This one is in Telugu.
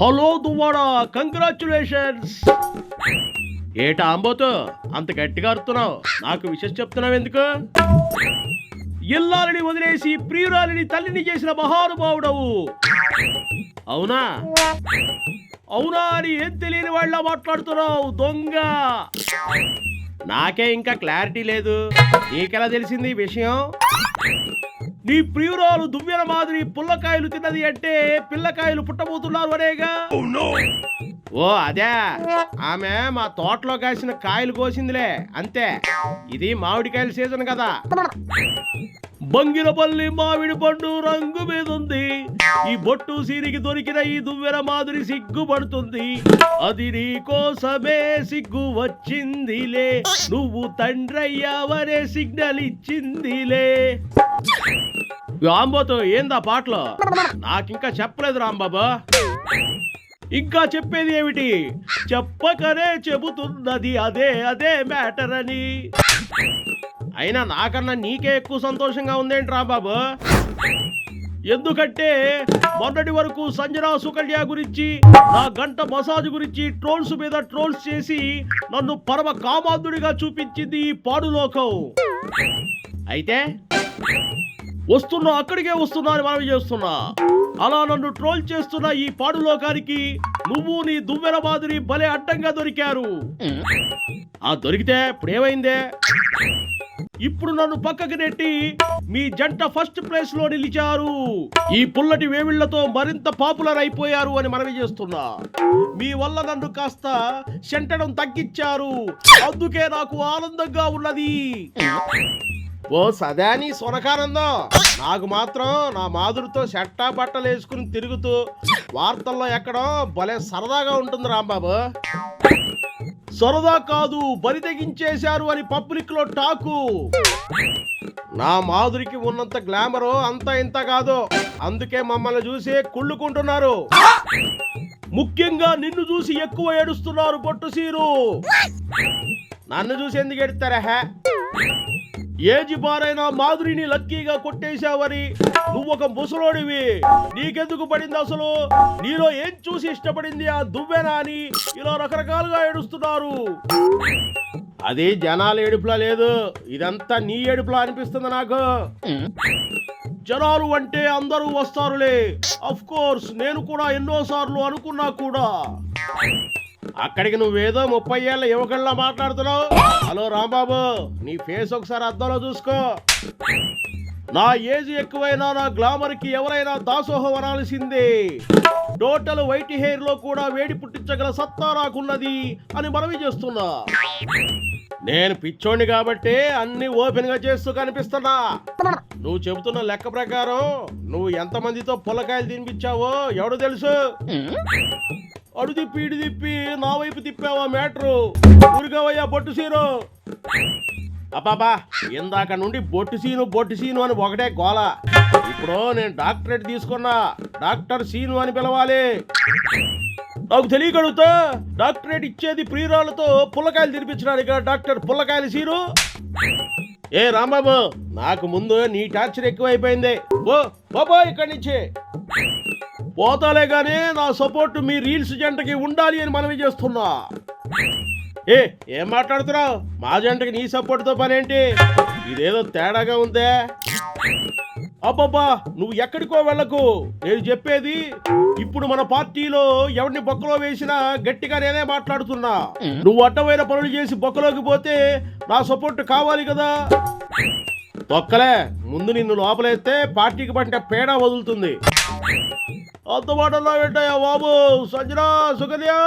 హలో దువ్వాడా కంగ్రాచులేషన్స్ ఏటా అంబోతో? అంత గట్టిగా అరుతున్నావు. నాకు విషయం చెప్తున్నావు ఎందుకు? ఇల్లాలని వదిలేసి ప్రియురాలిని తల్లిని చేసిన మహానుభావుడవు. అవునా? అవునా అని ఏం తెలియని వాళ్ళ మాట్లాడుతున్నావు దొంగ? నాకే ఇంకా క్లారిటీ లేదు. నీకెలా తెలిసింది ఈ విషయం? నీ ప్రియురాలు దువ్వెన మాదిరి పుల్లకాయలు తిన్నది అంటే పిల్లకాయలు పుట్టబోతున్నారు అనేగా? Oh, ఓ అదే. ఆమె మా తోటలో కాసిన కాయలు కోసిందిలే అంతే. ఇది మామిడికాయల సీజన్ కదా. బంగిరపల్లి మామిడి పండు రంగు మీద ఉంది. ఈ బొట్టు సిరికి దొరికిన ఈ దువ్వెర మాదిరి సిగ్గుపడుతుంది. అది నీ కోసమే సిగ్గు వచ్చిందిలే. నువ్వు తండ్రయ్యావనే సిగ్నల్ ఇచ్చిందిలే. రాంబాతో ఏందా పాటలు? నాకింకా చెప్పలేదు రాంబాబా. ఇంకా చెప్పేది ఏమిటి? చెప్పకనే చెబుతున్నది అదే అదే మ్యాటర్ అని. అయినా నాకన్నా నీకే ఎక్కువ సంతోషంగా ఉందేంట్రా బాబు? ఎందుకంటే మొన్నటి వరకు సంజనా సుకన్య గురించి నా గంట మసాజ్ గురించి ట్రోల్స్ మీద ట్రోల్స్ చేసి నన్ను పరమ కామాంధుడిగా చూపించింది ఈ పాడులోకం. అయితే వస్తున్నా అక్కడికే వస్తున్నా అని మనవి చేస్తున్నా. అలా నన్ను ట్రోల్ చేస్తున్న ఈ పాడు లోకానికి నువ్వు నీ దువ్వెన మాదిరి భలే అడ్డంగా దొరికారు. ఆ దొరికితే ఇప్పుడేమైందే? ఇప్పుడు నన్ను పక్కకు నెట్టి మీ జంట ఫస్ట్ ప్లేస్లో నిలిచారు. ఈ పుల్లటి వేవిళ్ళతో మరింత పాపులర్ అయిపోయారు అని మనవి చేస్తున్నా. మీ వల్ల నన్ను కాస్త సెంటడం తగ్గించారు. అందుకే నాకు ఆనందంగా ఉన్నది. ఓ సదాని సొనకానందం నాకు మాత్రం నా మాధురితో షట్టా బట్టలు వేసుకుని తిరుగుతూ వార్తల్లో ఎక్కడం భలే సరదాగా ఉంటుంది రాంబాబు. సరదా కాదు బరి తెగించేశారు అని పబ్లిక్లో టాకు. నా మాధురికి ఉన్నంత గ్లామరు అంత ఇంత కాదు. అందుకే మమ్మల్ని చూసి కుళ్ళుకుంటున్నారు. ముఖ్యంగా నిన్ను చూసి ఎక్కువ ఏడుస్తున్నారు పొట్టు సీరు. నన్ను చూసి ఎందుకు ఎడతారా ఏజి బారైనా మాధురిని లక్కీగా కొట్టేశావని. నువ్వు ఒక ముసలోడివి. నీకెందుకు పడింది అసలు? నీలో ఏం చూసి ఇష్టపడింది ఆ దువ్వెనా అని ఇలా రకరకాలుగా ఏడుస్తున్నారు. అది జనాల ఏడుపులా లేదు. ఇదంతా నీ ఏడుపులా అనిపిస్తుంది నాకు. జనాలు అంటే అందరూ వస్తారులే. అఫ్ కోర్స్ నేను కూడా ఎన్నోసార్లు అనుకున్నా కూడా. అక్కడికి నువ్వేదో ముప్పై ఏళ్ళ యువకుల్లా మాట్లాడుతున్నావు? హలో రాంబాబు నీ ఫేస్ ఒకసారి అద్దంలో చూసుకో. నా ఏజ్ ఎక్కువైనా నా గ్లామర్కి ఎవరైనా దాసోహం అనాల్సిందే. టోటల్ వైట్ హెయిర్లో కూడా వేడి పుట్టించగల సత్తా నాకున్నది అని మనవి చేస్తున్నా. నేను పిచ్చోడిని కాబట్టి అన్ని ఓపెన్గా చేస్తూ కనిపిస్తున్నా. నువ్వు చెబుతున్న లెక్క ప్రకారం నువ్వు ఎంతమందితో పుల్లకాయలు తినిపించావో ఎవడు తెలుసు? అడు తిప్పి ఇడు తిప్పి నా వైపు తిప్పావా మ్యాటరు? ఊరికవయ్యా బొట్టు సీను. అబ్బాబా ఇందాక నుండి బొట్టు సీను బొట్టు సీను అని ఒకటే గోల. ఇప్పుడు నేను డాక్టరేట్ తీసుకున్నా డాక్టర్ సీను అని పిలవాలి. నాకు తెలియగలుగుతా డాక్టరేట్ ఇచ్చేది ప్రియురాలతో పుల్లకాయలు తినిపించడానికి డాక్టర్ పుల్లకాయలు సీను. ఏ రాంబాబు నాకు ముందు నీ టార్చర్ ఎక్కువైపోయింది. ఓ బాబో ఇక్కడి నుంచి. పోతాలే గానీ నా సపోర్ట్ మీ రీల్స్ జంటకి ఉండాలి అని మనవి చేస్తున్నా. ఏ ఏం మాట్లాడుతున్నావు? మా జంటకి నీ సపోర్ట్తో పనేంటి? ఇదేదో తేడాగా ఉందే. అబ్బబ్బా నువ్వు ఎక్కడికో వెళ్ళకు. నేను చెప్పేది ఇప్పుడు మన పార్టీలో ఎవరిని బొక్కలో వేసినా గట్టిగా నేనే మాట్లాడుతున్నా. నువ్వు అడ్డమైన పనులు చేసి బొక్కలోకి పోతే నా సపోర్ట్ కావాలి కదా. తొక్కలే ముందు నిన్ను లోపలేస్తే పార్టీకి పట్టిన పేడ వదులుతుంది. అందుబాటులో ఉంటాయా బాబు? సజ్జనా సుకన్యా!